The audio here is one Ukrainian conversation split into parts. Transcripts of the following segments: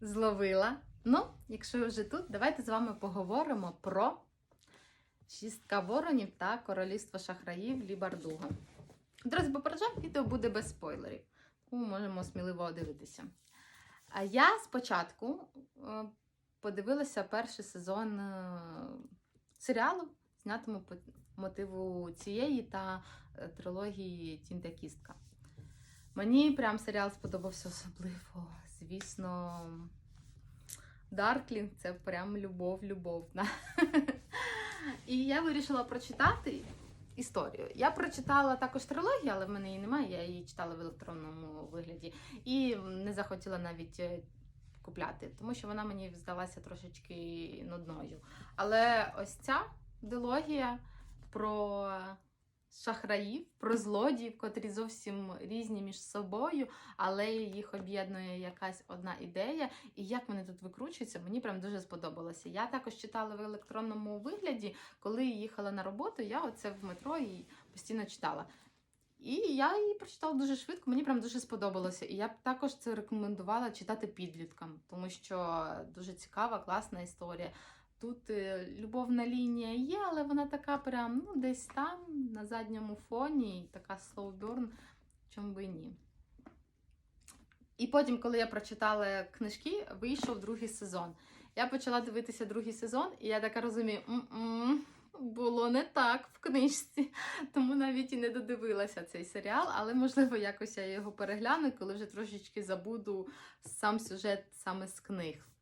зловила. Ну, якщо ви вже тут, давайте з вами поговоримо про шістка воронів та королівство шахраїв Лібардуга. Друзі, попереджаю, відео буде без спойлерів, тому можемо сміливо дивитися. А я спочатку е, подивилася перший сезон е, серіалу, знятому по мотиву цієї та е, трилогії Тінта Кістка. Мені прям серіал сподобався особливо. Звісно, Дарклінг це прям любов, любов. да. І я вирішила прочитати історію. Я прочитала також трилогію, але в мене її немає, я її читала в електронному вигляді. І не захотіла навіть е, купляти, тому що вона мені здалася трошечки нудною. Але ось ця дилогія про шахраїв, про злодіїв, котрі зовсім різні між собою, але їх об'єднує якась одна ідея. І як вони тут викручуються, мені прям дуже сподобалося. Я також читала в електронному вигляді, коли їхала на роботу, я оце в метро і постійно читала. І я її прочитала дуже швидко, мені прям дуже сподобалося. І я б також це рекомендувала читати підліткам, тому що дуже цікава, класна історія. Тут е, любовна лінія є, але вона така прям ну, десь там, на задньому фоні, і така burn, чому би ні. І потім, коли я прочитала книжки, вийшов другий сезон. Я почала дивитися другий сезон, і я така розумію, «М-м, було не так в книжці. Тому навіть і не додивилася цей серіал, але можливо якось я його перегляну, коли вже трошечки забуду сам сюжет саме з книг.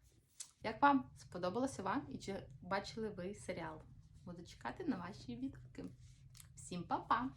Як вам сподобалося вам і чи бачили ви серіал? Буду чекати на ваші відгуки. Всім па-па!